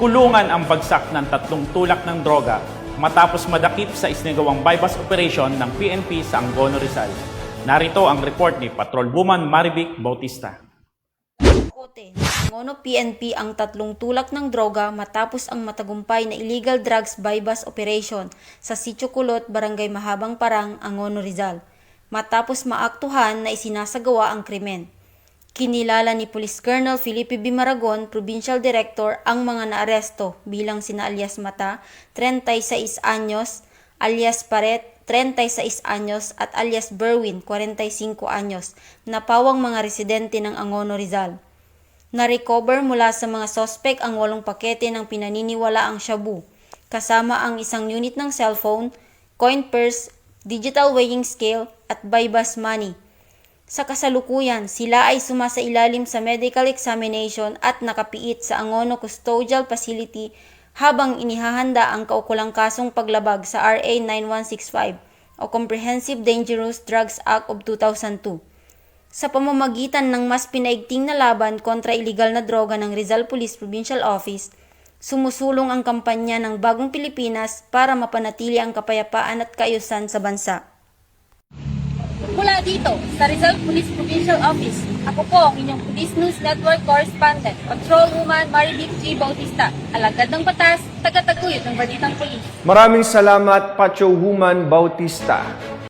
kulungan ang bagsak ng tatlong tulak ng droga matapos madakip sa isnigawang bypass operation ng PNP sa Angono Rizal. Narito ang report ni Patrol Woman Marivic Bautista. Kote, Angono PNP ang tatlong tulak ng droga matapos ang matagumpay na illegal drugs bypass operation sa Sitio Kulot, Barangay Mahabang Parang, Angono Rizal. Matapos maaktuhan na isinasagawa ang krimen. Kinilala ni Police Colonel Felipe B. Maragon, Provincial Director, ang mga naaresto bilang sina alias Mata, 36 anyos, alias Paret, 36 anyos at alias Berwin, 45 anyos, na pawang mga residente ng Angono Rizal. Na-recover mula sa mga sospek ang walong pakete ng pinaniniwalaang shabu, kasama ang isang unit ng cellphone, coin purse, digital weighing scale at bypass money. Sa kasalukuyan, sila ay sumasailalim sa medical examination at nakapiit sa Angono Custodial Facility habang inihahanda ang kaukulang kasong paglabag sa RA 9165 o Comprehensive Dangerous Drugs Act of 2002 sa pamamagitan ng mas pinaigting na laban kontra iligal na droga ng Rizal Police Provincial Office, sumusulong ang kampanya ng Bagong Pilipinas para mapanatili ang kapayapaan at kaayusan sa bansa. Mula dito, sa Rizal Police Provincial Office, ako po ang inyong Police News Network Correspondent, Patrolwoman Marivic G. Bautista, alagad ng batas, tagataguyod ng balitang polis. Maraming salamat, Pacho Human Bautista.